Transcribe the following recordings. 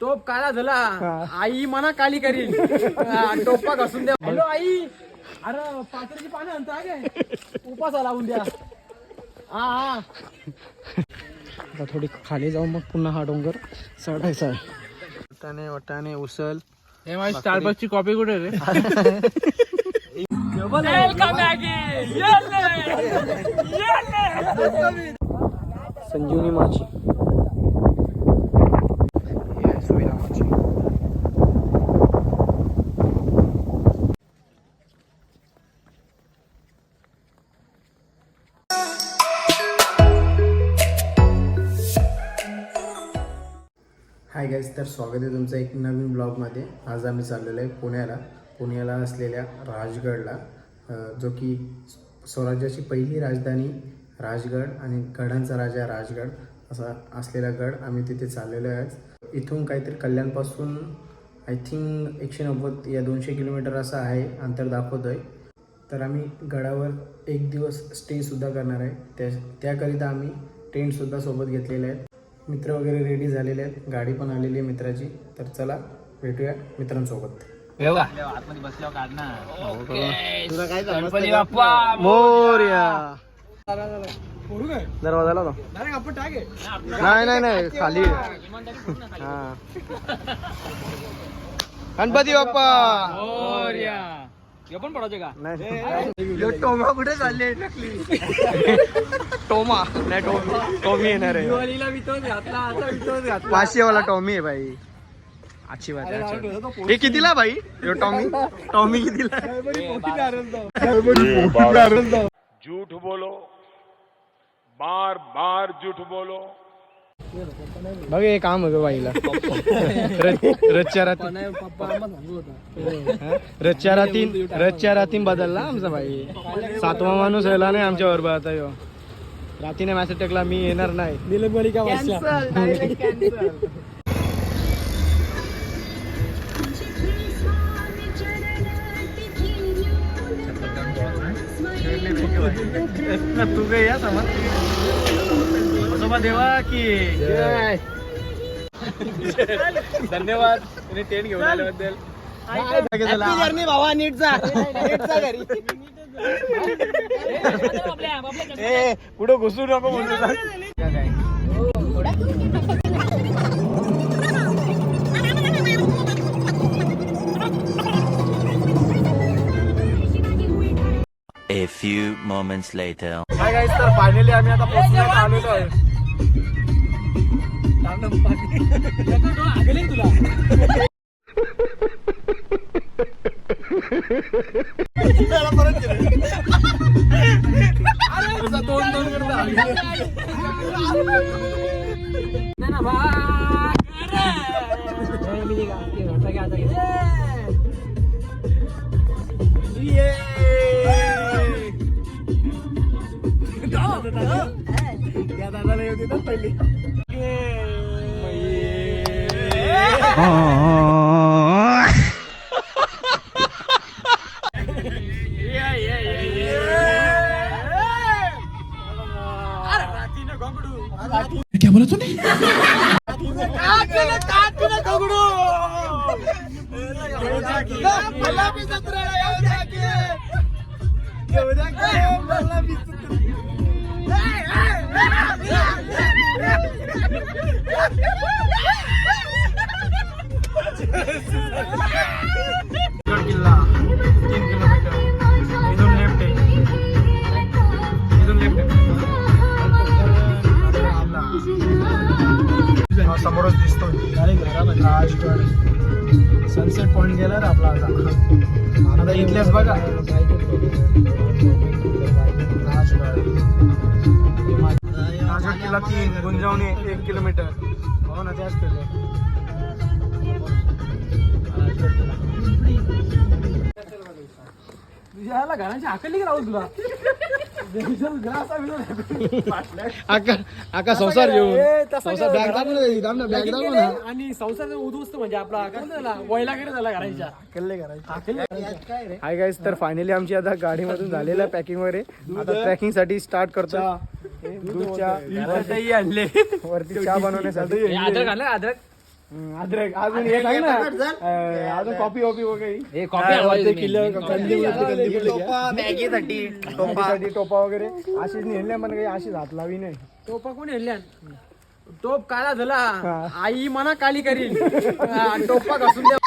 टोप काला झाला. आई मना काली करील. टोपा घासून द्या. हॅलो आई. अरे पात्राची पानं आणता काय? उपासा लावून द्या हा हा. आता थोडी खाली जाऊन मग पुन्हा हा डोंगर चढायचा आहे. वटाणे वटाणे उसल हे माझी स्टारबक्सची कॉपी कुठे रे? संजीवनी माझी हाय गाईज तर स्वागत आहे तुमचं एक नवीन ब्लॉगमध्ये आज आम्ही चाललेलो आहे पुण्याला. पुण्याला असलेल्या राजगडला जो की स्वराज्याची पहिली राजधानी राजगड आणि गडांचा राजा राजगड असा असलेला गड आम्ही तिथे चाललेलो आहे इथून काहीतरी कल्याणपासून आय थिंक एकशे नव्वद या दोनशे किलोमीटर असं आहे अंतर दाखवतो आहे तर आम्ही गडावर एक दिवस स्टेसुद्धा करणार आहे. त्या त्याकरिता आम्ही टेंटसुद्धा सोबत घेतलेले आहेत. मित्र वगैरे रेडी झालेले आहेत. गाडी पण आलेली आहे मित्राची. तर चला भेटूया मित्रांसोबत. मोर्या. दरवाजा लाव नाही नाही नाही खाली हा. गणपती बाप्पा. पण पडायचे का? नाही. टोमा कुठे चालले नकली टोमा. नाही टोमी. टॉमी येणार आहे. दिवाळीला मी तोच घातला आता मी तोच घातला पाचशे वाला टॉमी आहे भाई. अच्छी बात अच्छी. हे कितीला भाई? टॉमी? टॉमी कितीला? झूठ बोलो बार बार झूठ बोलो. बघ हे काम होतं बाईला. र- रच्या राती हा? रातीन रच्या रातीन बदलला आमचा भाई. सातवा माणूस राहिला नाही आमच्या बरोबर आता ह्यो रातीने मॅसेज टाकला मी येणार नाही. तू काय या समज सोबत देवा की धन्यवाद तुम्ही टेन घेऊन आल्याबद्दल भावा नीट जा. नीट जा घरी. ए कुठं घुसू नको म्हणतो A few moments later. Hi guys तर फायनली आम्ही आता पोहोचण्यात आलेलो आहे. दोन दोन या दादाला येऊ दे ना पहिले Woo! तुझ्या घरांची हाकली राहून तुला. आका संसार घेऊन. संसार बॅग दाबून बॅग दाबून आणि संसार उद्ध्वस्त म्हणजे आपला झाला. कल्ले करायचे हाय तर फायनली आमची आता गाडीमधून झालेलं पॅकिंग वगैरे आता ट्रॅकिंगसाठी स्टार्ट करतो दूध चहा. दही आणले. वरती चहा बनवण्यासाठी. अद्रक अद्रक अजून हे सांग ना. अजून कॉफी वॉफी वगैरे. हे किल्ले कंदी मॅगीसाठी टोपासाठी टोपा वगैरे. अशीच नेल्या पण काही अशीच हात लावी नाही. टोपा कोण हेरल्या टोप काला झाला. आई मना काली करील टोपा घासून द्या.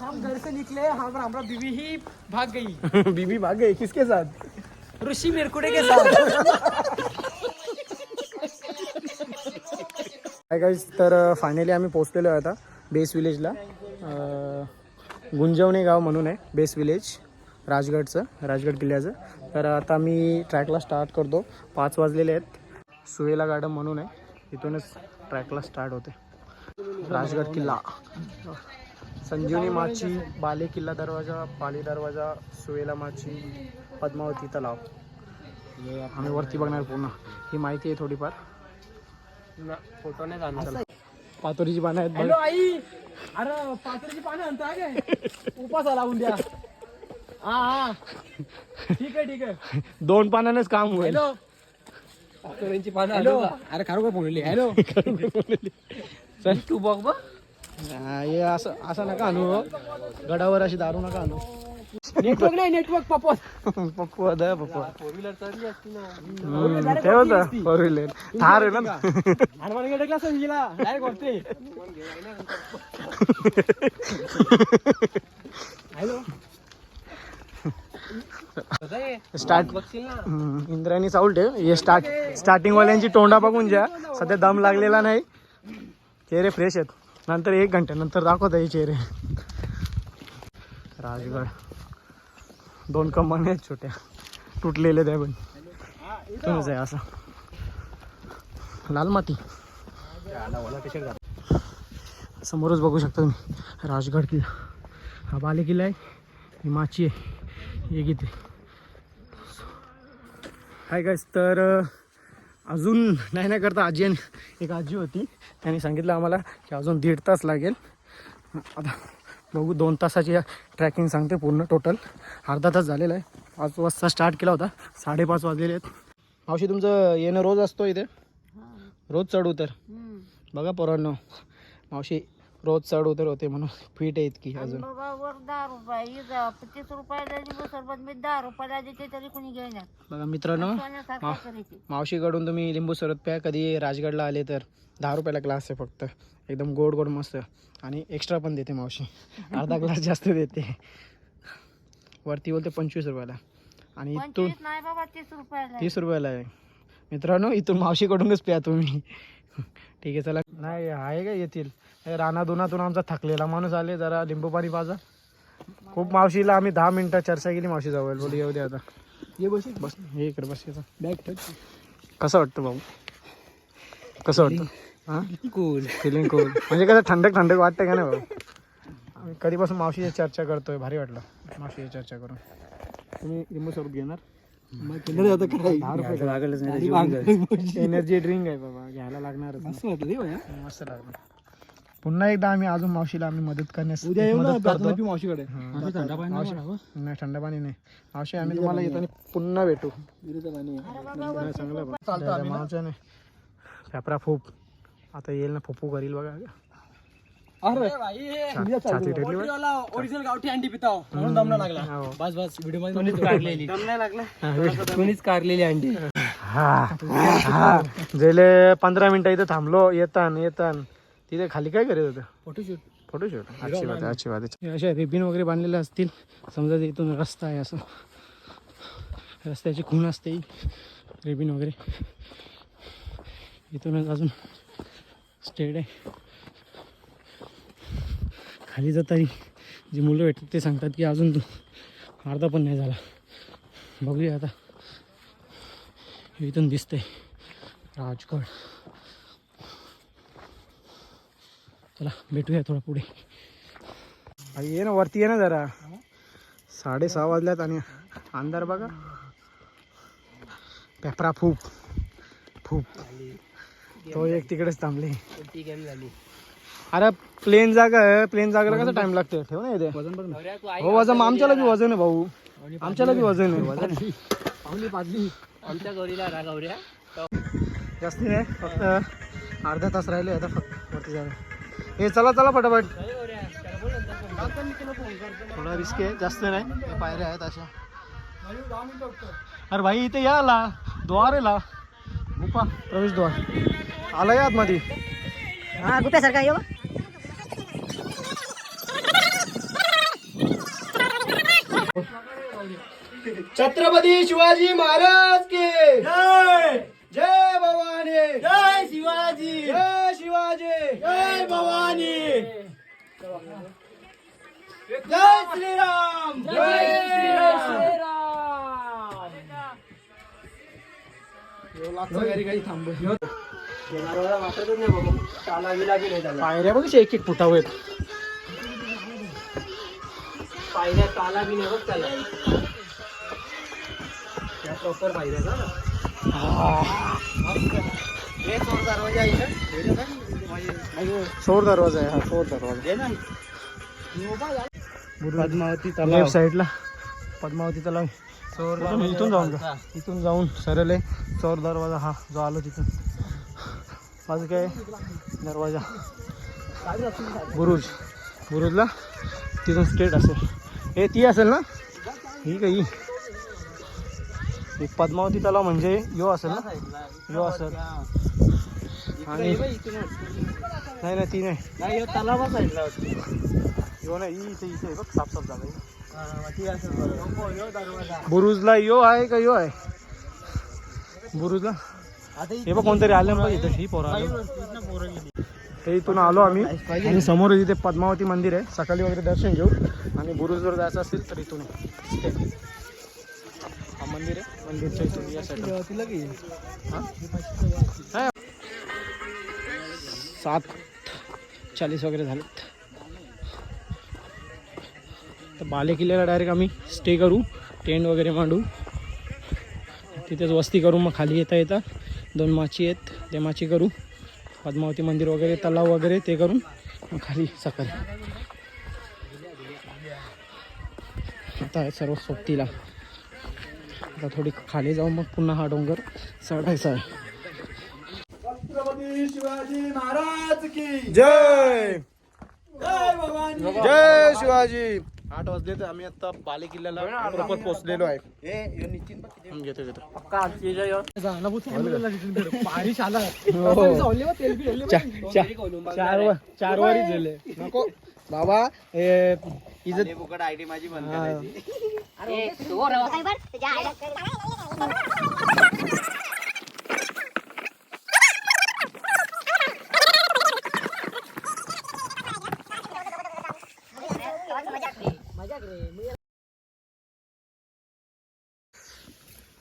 हम घर से निकले हम हमरा बीवी ही भाग गई. बीबी भाग गई किसके साथ? ऋषी मिरकुडे के काय तर फायनली आम्ही पोहोचलेलो आहे आता बेस विलेजला गुंजवणे गाव म्हणून आहे बेस विलेज राजगडचं राजगड किल्ल्याचं. तर आता मी ट्रॅकला स्टार्ट करतो. पाच वाजलेले आहेत. सुवेला गार्डन म्हणून आहे. इथूनच ट्रॅकला स्टार्ट होते. राजगड किल्ला. संजीवनी माची बाले किल्ला दरवाजा पाली दरवाजा सुवेला माची पद्मावती तलाव. आम्ही वरती बघणार पूर्ण. ही माहिती आहे थोडीफार. फोटो नाही जाणार. पातोरीची पानं आहेत हॅलो. आई! अरे पात्राची पानं आणता काय? उपास आला उद्या हा हा. ठीक आहे ठीक आहे. दोन पानानेच काम होईल. हॅलो. पात्रांची पानं हॅलो. अरे खरोखर बोलली. हॅलो. चल तू बघ बघ. हा, हे असं असं नका आणू गडावर अशी दारू नका आणू. नेटवर्क नाही network पपस Pappu the Pappu four wheeler चालली असती ना. हम्म, ते होतं फोर व्हीलर थार आहे ना. हनुमान क्लास डायरेक्ट वरती हॅलो स्टार्ट इंद्रायणी चावल ठेव. हे स्टार्ट स्टार्टिंग वाल्यांची तोंडा बघून ज्या सध्या दम लागलेला नाही. चेहरे फ्रेश आहेत. नंतर एक घंट्यानंतर दाखवता हे चेहरे. राजगड. दोन कंपन्या आहेत छोट्या. तुटलेले त्या पण तुम्हीच आहे असं. लाल माती. समोरच बघू शकता तुम्ही. राजगड किल्ला. हा बाले किल्ला आहे. ही माची आहे. एक इथे हाय गायस तर अजून नाही नाही करता. आजी आणि एक आजी होती. त्यांनी सांगितलं आम्हाला की अजून दीड तास लागेल. आता बघू दोन तासाची ट्रॅकिंग सांगते पूर्ण टोटल अर्धा तास झालेला आहे. पाच वाजता स्टार्ट केला होता. साडेपाच वाजलेले आहेत. मावशी तुमचं येणं रोज असतो इथे? रोज चढ उतर. बघा पोरांनो. मावशी रोज चढ उतर होते म्हणून फिट आहे इतकी अजून. बाबा वर दहा रुपये इथं पच्चीस रुपयाला लिंबू सरबत मी दहा रुपयाला देते तरी कोणी घेणार बघा मित्रांनो सोन्यासारखं करायचे मावशीकडून तुम्ही लिंबू सरबत प्या कधी राजगडला आले तर दहा रुपयाला ग्लास आहे फक्त. एकदम गोड गोड मस्त. आणि एक्स्ट्रा पण देते मावशी. अर्धा ग्लास जास्त देते. वरती बोलते पंचवीस रुपयाला. आणि इथून पंचवीस नाही बाबा तीस रुपयाला तीस रुपयाला आहे. मित्रांनो इथून मावशीकडूनच प्या तुम्ही. ठीक आहे चला. नाही आहे का येतील? हे राणा दुनातून आमचा थकलेला माणूस आले जरा लिंबू पाणी पाजा. खूप मावशीला आम्ही दहा मिनटं चर्चा केली मावशी जवळ. बोलू येऊ दे आता. ये बस बस. हे इकडे बस बॅग कसं वाटतं भाऊ? कसं वाटतं? हां? कूल फिलिंग कूल म्हणजे कसं थंडक थंडक वाटतं का नाही भाऊ? आम्ही कधीपासून मावशीची चर्चा करतोय भारी वाटलं. मावशीची चर्चा करून. तुम्ही लिंबू स्वरूप घेणार? लागेलच नाही एनर्जी ड्रिंक आहे बाबा घ्यायला असं वाटलं. मस्त लागणार. पुन्हा एकदा आम्ही अजून मावशीला आम्ही मदत करण्यास उद्या येऊ मावशीकडे. हां. नाही थंड पाणी नाही. मावशी आम्ही तुम्हाला येताना पुन्हा भेटू. चांगलं आहे. बा. चालतं आम्ही ना. मावच्या नाही पेपरा फूप. आता येईल ना फुफू करील बघा. अरे भाई छा- छाती टेकली बघ. ओरिजिनल गावठी अंडी पिताव म्हणून दम नाही लागला. हो. बस बस व्हिडिओमध्ये कोणीच कारलेली दम नाही लागला. कोणीच कारलेली अंडी. हा हा. गेले पंधरा मिनिटं इथं थांबलो. येतान येतान. तिथे खाली काय करत होतं? फोटोशूट फोटोशूट अच्छी बात आहे अच्छी बात आहे. अशा रिबिन वगैरे बांधलेल्या असतील. समजा ते इथून रस्ता आहे असं. रस्त्याची खूण असते. रिबिन वगैरे. इथूनच अजून स्टेड आहे. खाली जाताना जी मुलं भेटतात ते सांगतात की अजून तू अर्धा पण नाही झाला. बघूया आता. इथून दिसतंय. राजगड. चला भेटूया थोडं पुढे. ये ना वरती ये ना जरा. साडेसहा वाजल्यात आणि अंधार बघा. पेपरा फूप. फूप. तो एक तिकडेच थांबले. ती गेम झाली. अरे प्लेन जागा आहे. प्लेन जागेला कसा टाइम लागतो ठेव ना इथे. हो वजन आमच्याला बी वजन आहे भाऊ. आमच्याला बी वजन आहे. वजन आमच्या गौरीला रागावऱ्या जास्ती नाही फक्त अर्धा तास राहिले आता फक्त वरती जायला. हे चला चला पटापट थोडा रिस्क आहे जास्त नाही. पायऱ्या आहेत अशा. अरे भाई इथे या आला द्वार आहे ला. प्रवेशद्वार आला या आतमध्ये. हा गुप्यासारखा येऊ छत्रपती शिवाजी महाराज के. जय. जय भवानी. जय शिवाजी. जय शिवाजी. जय भवानी. जय श्रीराम. जय श्रीराम. पायऱ्या बघ एक एक फुटावर. पायऱ्या ताला बी नाही बघ त्याला. त्या प्रॉपर चोर दरवाजा आहे हा चोर दरवाजा. पद्मावती तलाव. लेफ्ट साईडला. पद्मावती तलाव. कुठून? इथून जाऊन का? इथून जाऊन सरळ आहे. चोर दरवाजा हा जो आलो तिथून. माझं काय? दरवाजा. बुरुज बुरुजला तिथून स्ट्रेट असेल. हे ती असेल ना? ही का ही पद्मावती तलाव म्हणजे यो असेल ना? यो असेल. आणि नाही नाही ती नाही. तलावा साईडला यो नाही इथे इथे बघ साफ साफ झालं बुरुजला यो आहे का यो आहे? बुरुजला? हे बघ कोणतरी आलं बघ इथं ही पोरं आलं. ते इथून आलो आम्ही. आणि समोर इथे पद्मावती मंदिर आहे. सकाळी वगैरे दर्शन घेऊ. आणि बुरुजवर जायचं असेल तर इथून. हा मंदिर आहे. सात चाळीस वगैरे झालेत. तर बाले किल्ल्याला डायरेक्ट आम्ही स्टे करू टेंट वगैरे मांडू. तिथेच वस्ती करू मग खाली येता येता दोन माची आहेत ते माची करू. पद्मावती मंदिर वगैरे तलाव वगैरे ते करून मग खाली सकाळी. आता आहे सर्व सोबतीला. आता थोडी खाली जाऊन मग पुन्हा हा डोंगर चढायचा आहे. छत्रपती शिवाजी महाराज की जय! जय शिवाजी! आठ वाजले तर आम्ही आता बाले किल्ल्याला प्रॉपर पोहोचलेलो आहे. घेतो घेतो. आला हो. चा- चा- इज्जत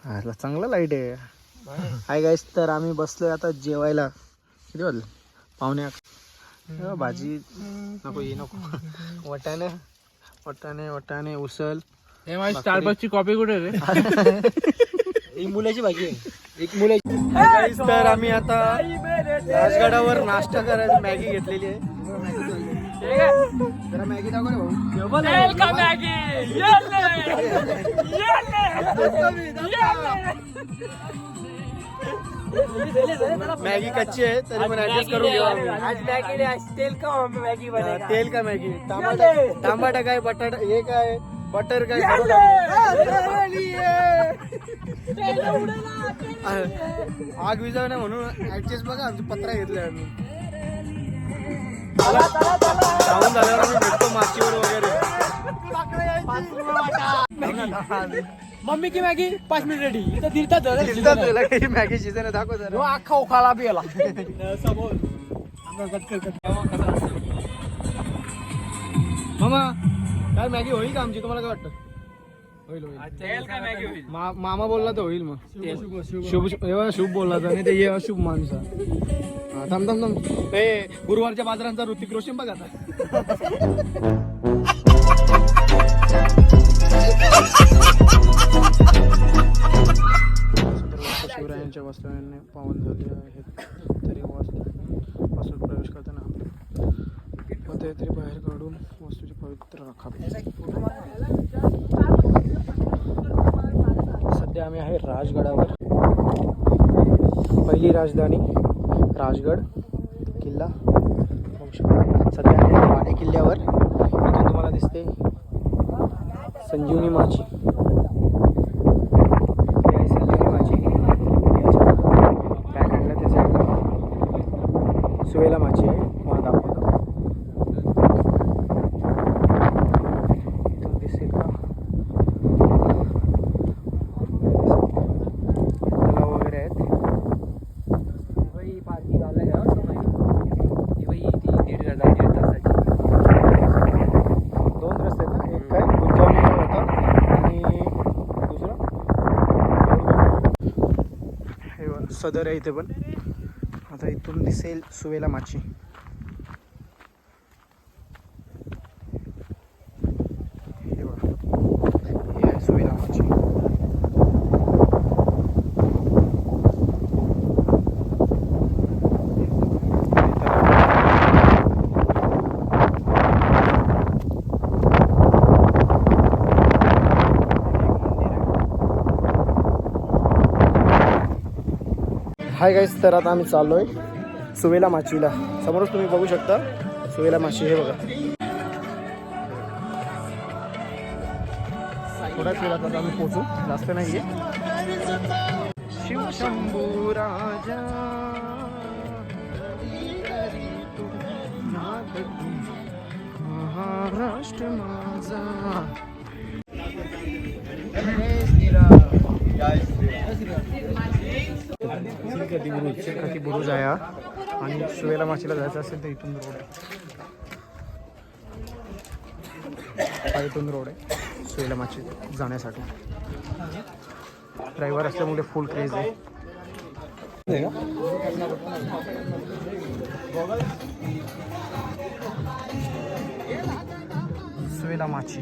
हा. चांगला लाइट आहे. हाय गाईस तर आम्ही बसलोय आता जेवायला. किती वाजले? अकरा. अ, भाजी नको ये नको. वटाणे. वटाणे वटाणे उसल हे माझी स्टारबक्सची कॉपी कुठे रे? एक मुलाची भाजी आहे. एक मुलाची. तर आम्ही आता राजगडावर नाश्ता करायचं मॅगी घेतलेली आहे. जरा मॅगी दाखव रे भाऊ. मॅगी कच्ची आहे तरी पण ऍडजस्ट करून घेऊ. तेल का मॅगी तेल का मॅगी। टमाटा टमाटा काय बटाटा हे काय बटर काय. आग विझाव नाही म्हणून ऍडजस्ट बघा आमची पत्रा घेतले आम्ही. जाऊन झाल्यावर आम्ही भेटतो माचीवर वगैरे. मम्मी की मॅगी? पाच मिनिट रेडी इथं दिलता काही मॅगी शिजन दाखव जरा. अख्खा उखाळा बी आला मामा काय मॅगी होईल का आमची? तुम्हाला काय वाटतं? होईल होईल. मा- मामा बोलला तर होईल मग. शुभ शुभ एवढा शुभ बोलला तर. नाही ते ये अशुभ माणूस थांब थांब थांब. हे गुरुवारच्या बाजारांचा ऋतिक रोशन बघ आता. शिवरायांच्या वास्तव्याने पावन झाले आहेत. तरी वास्तू प्रवेश करताना मत्यत्री बाहेर काढून वस्तूचे पवित्र रखा सध्या आम्ही आहे राजगडावर. पहिली राजधानी राजगड किल्ला. सध्या आम्ही आहे वाडे किल्ल्यावर. इथून तुम्हाला दिसते संजीवनी माची. आहे संजीवनी बॅक हँडला त्याच्या सुवेला माची आहे तुम्हाला दाखवतो इथून दिसेल का तलाव वगैरे आहेत दोन रस्ते आहेत ना एक काय गुंजावणी होता आणि दुसरा हे बघ, सदर आहे इथे पण. आता इथून दिसेल सुवेला माची हे बघा. हे आहे सुवेला माची हाय गाईस तर आता आम्ही चाललो आहे सुवेला माचीला. समोरच तुम्ही बघू शकता सुवेला माची हे बघा. थोड्याच वेळात आता आम्ही पोचू जास्त नाहीये. शिव शंभू राजा महाराष्ट्र माझा. बुरुज कधी बुरुज आहे हा. आणि सुवेला माचीला जायचं असेल तर इथून रोड आहे. हा इथून रोड आहे सुवेला माची जाण्यासाठी. ड्रायव्हर असल्यामुळे फुल क्रेज आहे. सुवेला माची.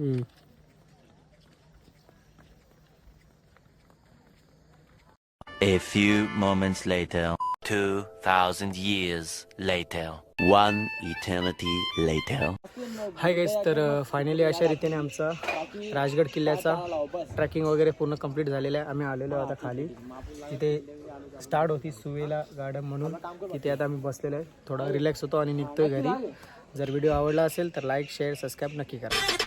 Mm. A few moments later. 2,000 years later. One eternity later. Hi guys तर uh, फायनली अशा रीतीने आमचा राजगड किल्ल्याचा ट्रॅकिंग वगैरे पूर्ण कंप्लीट झालेला आहे. आम्ही आलेलो आहे आता खाली. तिथे स्टार्ट होती सुवेला गार्डन म्हणून. तिथे आता आम्ही बसलेलो आहे. थोडा रिलॅक्स होतो आणि निघतोय घरी. जर व्हिडिओ आवडला असेल तर लाईक शेअर सबस्क्राईब नक्की करा.